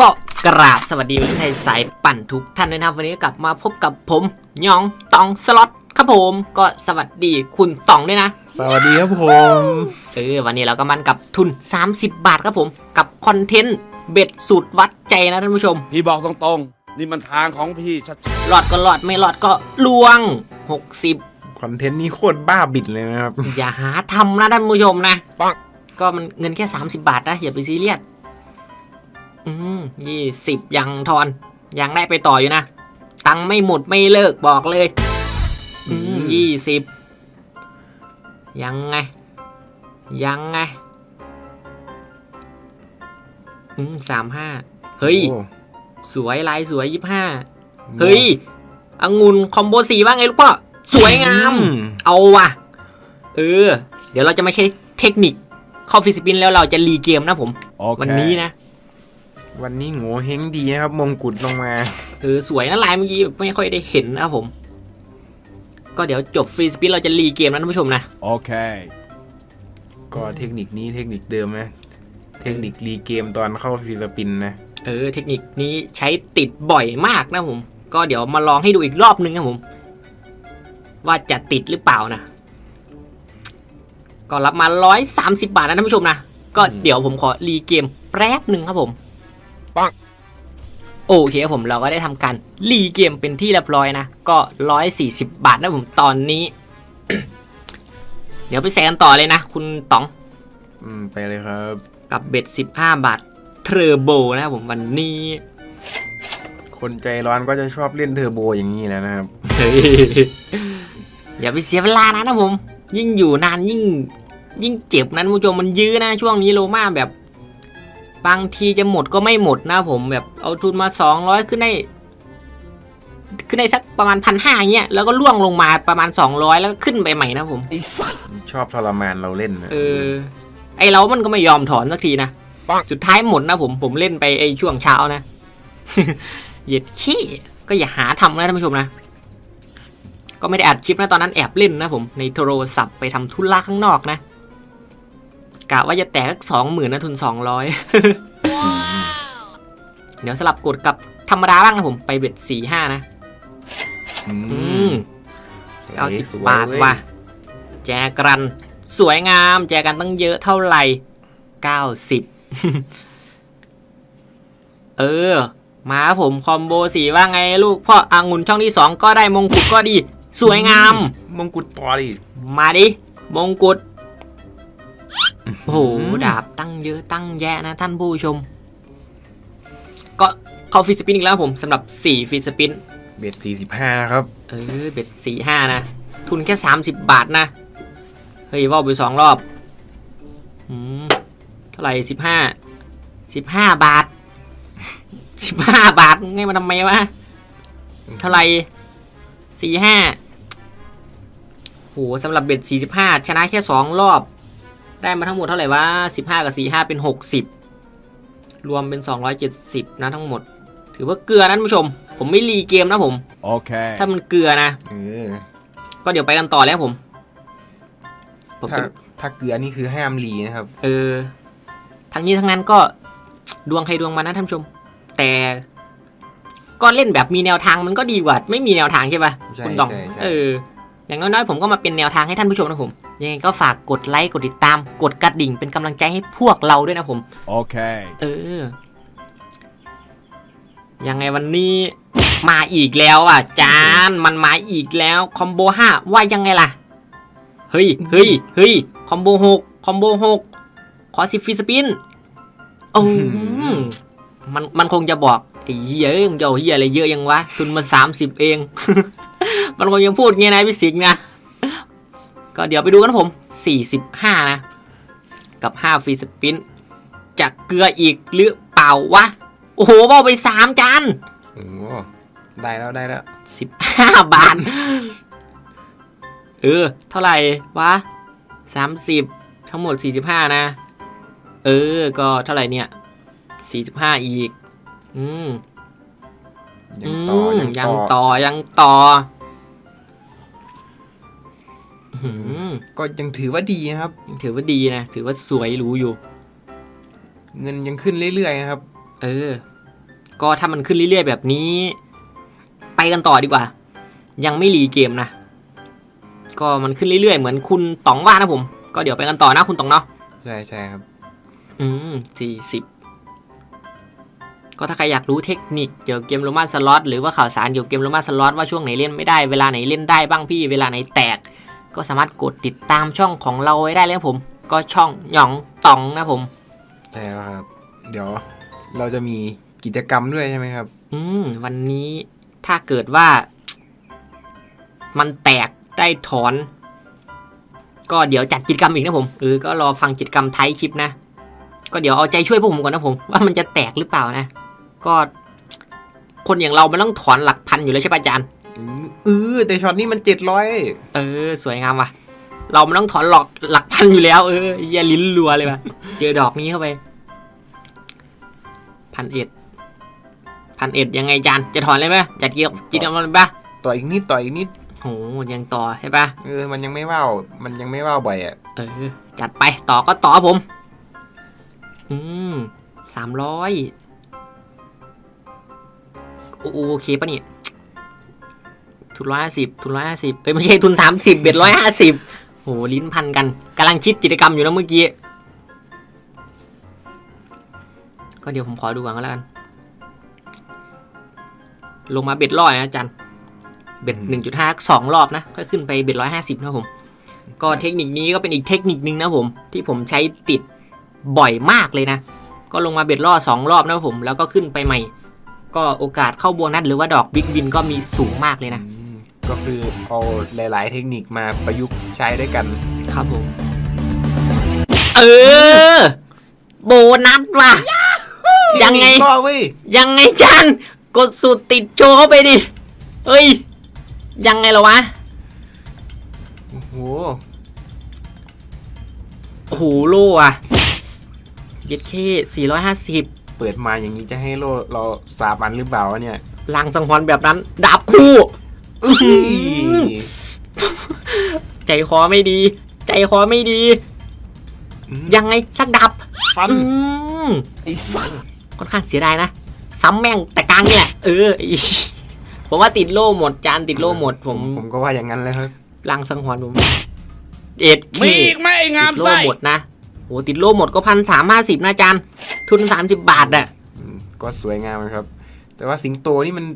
ก็กราบสวัสดีวันไทยสายปั่นทุกท่านด้วยนะครับวันนี้กลับมาพบกับผมยองตองสล็อตครับผมก็สวัสดีคุณตองด้วยนะ สวัสดีครับผมเออวันนี้เราก็มันกับทุน 30 บาทครับผม กับคอนเทนต์เบ็ดสูตรวัดใจนะท่านผู้ชม พี่บอกตรงๆ นี่มันทางของพี่ชัดหลอดก็หลอดไม่หลอดก็ลวง 60 คอนเทนต์นี้โคตรบ้าบิดเลยนะครับ อย่าหาทำนะท่านผู้ชมนะก็มันเงินแค่ 30 บาทนะ อย่าไปซีเรียสอืมยี่สิบยังทอน ยังได้ไปต่ออยู่นะ ตังค์ไม่หมดไม่เลิกบอกเลย อืมยี่สิบยังไง ยังไง อืมสามห้าเฮ้ย โอ้ สวยลายสวยยี่ห้าเฮ้ยองุ่นคอมโบสีว่าไงลูกพ่อสวยงามอืมเอาว่ะ เออ เดี๋ยวเราจะไม่ใช้เทคนิคเข้าฟิสิปินแล้วเราจะรีเกมนะผมๆโอเควันนี้นะ วันนี้โง่เฮงดีนะครับ มงกุฎลงมา เออ สวยนะลายเมื่อกี้ไม่ค่อยได้เห็นนะครับผม ก็เดี๋ยวจบฟรีสปินเราจะรีเกมนะท่านผู้ชมนะ โอเค ก็เทคนิคนี้เทคนิคเดิมนะ เทคนิครีเกมตอนเข้าฟิลิปปินส์นะ เออเทคนิคนี้ใช้ติดบ่อยมากนะผม ก็เดี๋ยวมาลองให้ดูอีกรอบนึงครับผม ว่าจะติดหรือเปล่านะก็รับมา 130 บาทนะท่านผู้ชมนะ ก็เดี๋ยวผมขอรีเกมแป๊บหนึ่งครับผมปังโอเคครับผมเราก็ได้ทำการรีเกมเป็นที่เรียบร้อยนะ ก็ 140 บาทนะผมตอนนี้ เดี๋ยวไปแซกันต่อเลยนะ คุณต๋อง อืม ไปเลยครับ กับเบ็ด 15 บาท เทอร์โบนะครับผมวันนี้คนใจร้อนก็จะชอบเล่นเทอร์โบอย่างนี้แหล้วนะครับ เฮ้ยอย่าไปเสียเวลานะนะผม ยิ่งอยู่นานยิ่ง ยิ่งเจ็บนะท่านผู้ชมมันยื้อนะช่วงนี้โลมาแบบ บางทีจะหมดก็ไม่หมดนะผมแบบเอาทุนมา 200 ขึ้นได้ขึ้นได้สักประมาณพันห้าเงี้ยแล้วก็ล่วงลงมาประมาณ 200 แล้วก็ขึ้นไปใหม่นะผมชอบทรมานเราเล่นนะเออ ไอเรามันก็ไม่ยอมถอนสักทีนะ สุดท้ายหมดนะผมผมเล่นไปไอช่วงเช้านะเหยียดขี้ก็อย่าหาทำนะท่านผู้ชมนะ ก็ไม่ได้อัดคลิปนะตอนนั้นแอบเล่นนะผมในโทรศัพท์ไปทำธุระข้างนอกนะกะว่าจะแตกสองหมื่นนะทุนสองร้อยเดี๋ยวสลับกดกับธรรมดาบ้างนะผมไปเบ็ดสี่ห้านะอือืมมเก้าสิบสวยบาทเว้ยว่ะแจกัน สวยงาม แจกันตั้งเยอะเท่าไหร่เก้าสิบ เออ มาครับผมคอมโบสีว่าไงลูกพ่ออางุ่นช่องที่สองก็ได้มงกุฎก็ดี สวยงาม มงกุฎต่อดิมาดิ มงกุฎโอ้โหดาบตั้งเยอะตั้งแยะนะท่านผู้ชม ก็เข้าฟิสปินอีกแล้วครับผมสำหรับ4ฟิสปิน เบ็ดสี่สิบห้านะครับ เออเบ็ดสี่ห้านะ ทุนแค่สามสิบบาทนะ เฮ้ยว่าไปสองรอบอืมเท่าไหร่สิบห้าสิบห้าบาทสิบห้าบาทไงมาทำไมวะเท่าไหร่สี่ห้าโหสำหรับเบ็ดสี่สิบห้าชนะแค่สองรอบ ได้มาทั้งหมดเท่าไหร่วะสิบห้ากับสี่ห้าเป็นหกสิบรวมเป็นสองร้อยเจ็ดสิบนะทั้งหมด ถือว่าเกลือนะท่านผู้ชม ผมไม่รีเกมนะผมโอเคถ้ามันเกลือนะเออก็เดี๋ยวไปกันต่อแล้วผมผมถ้าจะถ้าเกลือนี่คือห้ามรีนะครับ เออ ทั้งนี้ทั้งนั้นก็ดวงใครดวงมันนะท่านผู้ชม แต่ก็เล่นแบบมีแนวทางมันก็ดีกว่า ไม่มีแนวทางใช่ปะใช่คุณตองใช่ใช่เอออย่างน้อยๆผมก็มาเป็นแนวทางให้ท่านผู้ชมนะผมยังไงก็ฝากกดไลค์กดติดตาม กดกระดิ่งเป็นกำลังใจให้พวกเราด้วยนะผมโอเคเออยังไงวันนี้มาอีกแล้วอะจานมันมาอีกแล้วคอมโบห้าว่ายังไงล่ะเฮ้ยเฮ้ยเฮ้ยคอมโบหกคอมโบหกขอสิฟรีสปิน โอ้มันมันคงจะบอกไอ้เหี้ยเอ้ยมึงจะเอาเหี้ยอะไรเยอะยังวะทุนมาสามสิบเอง มันคงยังพูดเงี้ยนะพี่สิงห์นะก็เดี๋ยวไปดูกันผมสี่สิบห้านะ กับห้าฟรีสปินจะเกลืออีกหรือเปล่าวะ โอ้โหเบาไปสามจานโอ้ได้แล้วได้แล้วสิบห้าบาท เออ เท่าไหร่วะสามสิบทั้งหมดสี่สิบห้านะ เออ ก็เท่าไหร่เนี่ยสี่สิบห้าอีก อืมยัอืงต่อมยังยังต่อต่อยังต่ออื้อหือก็ยังถือว่าดีนะครับ ถือว่าดีนะ ถือว่าสวยหรูอยู่ เงินยังขึ้นเรื่อยๆนะครับ เออ ก็ถ้ามันขึ้นเรื่อยๆแบบนี้ ไปกันต่อดีกว่า ยังไม่รีเกมนะ ก็มันขึ้นเรื่อยๆ เหมือนคุณต๋องว่านะผม ก็เดี๋ยวไปกันต่อนะคุณต๋องเนาะ ใช่ใช่ครับ อืมสี่สิบก็ถ้าใครอยากรู้เทคนิคเกี่ยวกับเกมโรมาสล็อตหรือว่าข่าวสารเกี่ยวกับเกมโรมาสล็อตว่าช่วงไหนเล่นไม่ได้เวลาไหนเล่นได้บ้างพี่เวลาไหนแตก ก็สามารถกดติดตามช่องของเราไว้ได้เลยครับผม ก็ช่องหยองต๋องนะผมใช่แล้วครับ เดี๋ยวเราจะมีกิจกรรมด้วยใช่ไหมครับ อืมวันนี้ถ้าเกิดว่า มันแตกได้ถอน ก็เดี๋ยวจัดกิจกรรมอีกนะผมเออก็รอฟังกิจกรรมท้ายคลิปนะ ก็เดี๋ยวเอาใจช่วยพวกผมก่อนนะผม ว่ามันจะแตกหรือเปล่านะ ก็ คนอย่างเรามันต้องถอนหลักพันอยู่แล้วใช่ปะอาจารย์เออแต่ช็อตนี้มันเจ็ดร้อยเออ สวยงามว่ะ เรามันต้องถอนหลอกหลักพันอยู่แล้ว เอออย่าลิ้นรัวเลยว่ะ เจอดอกนี้เข้าไปพันเอ็ดพันเอ็ดยังไงอาจารย์จะถอนเลยไหมจัดกิจกิจกรรมอะไรปะต่ออีกนิดต่ออีกนิดโหยังต่อใช่ปะเออมันยังไม่ว่าวมันยังไม่ว่าวบ่อยอะเออจัดไปต่อก็ต่อครับผม อืมสามร้อยโอเคปะเนี่ยทุนร้อยห้าสิบทุนร้อยห้าสิบเอ้ยไม่ใช่ทุนสามสิบเบ็ดร้อยห้าสิบโหลิ้นพันกันกำลังคิดกิจกรรมอยู่นะเมื่อกี้ ก็เดี๋ยวผมขอดูก่อนก็แล้วกัน ลงมาเบ็ดร้อยนะอาจารย์ เบ็ดหนึ่งจุดห้าสองรอบนะก็ขึ้นไปเบ็ดร้อยห้าสิบนะครับผม ก็เทคนิคนี้ก็เป็นอีกเทคนิคนึงนะผม ที่ผมใช้ติด บ่อยมากเลยนะ ก็ลงมาเบ็ดล่อสองรอบนะผม แล้วก็ขึ้นไปใหม่ ก็โอกาสเข้าโบนัสหรือว่าดอกบิ๊กวินก็มีสูงมากเลยนะอืมก็คือเอาหลาย ๆ เทคนิคมาประยุกต์ใช้ด้วยกัน ครับผม เออ โบนัสว่ะ ยังไงเทคนิครอบเว้ย ยังไงจันกดสูตรติดโชว์เข้าไปดิเฮ้ย ยังไงเหรอวะ โอ้โห โอ้โหโล่อะ เย็ดเคสี่ร้อยห้าสิบเปิดมาอย่างนี้จะให้โลเราสาบันหรือเปล่าวะเนี่ยลางสังหรณ์แบบนั้น ดาบคู่อื้อหือใจคอไม่ดี ใจคอไม่ดี อืมยังไงสักดับ ฟันอืมไอ้สันค่อนข้างเสียดายนะ ซ้ำแม่งแต่กลางเนี่ยเอออีผมว่าติดโล่หมดจานติดโล่หมดผมผมก็ว่าอย่างนั้นเลยครับลางสังหรณ์ผมเอ็ดเคมีอีกไหมไอ้งามติดโล่ไส้หมดนะ โหติดโล่หมดก็พันสามห้าสิบนะจานทุนสามสิบบาทอะอืมก็สวยงามนะครับ แต่ว่าสิงโตนี่มัน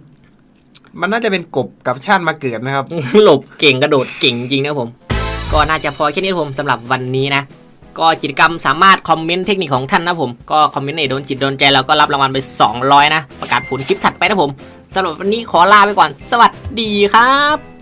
มันน่าจะเป็นกบกับชาติมาเกิดนะครับ หลบเก่งกระโดดเก่งจริงนะผม ก็น่าจะพอแค่นี้นะผมสำหรับวันนี้นะก็กิจกรรมสามารถคอมเมนต์เทคนิคของท่านนะผมก็คอมเมนต์ไหนโดนจิตโดนใจเราก็รับรางวัลไป 200 นะ ประกาศผลคลิปถัดไปนะผมสำหรับวันนี้ขอลาไปก่อน สวัสดีครับ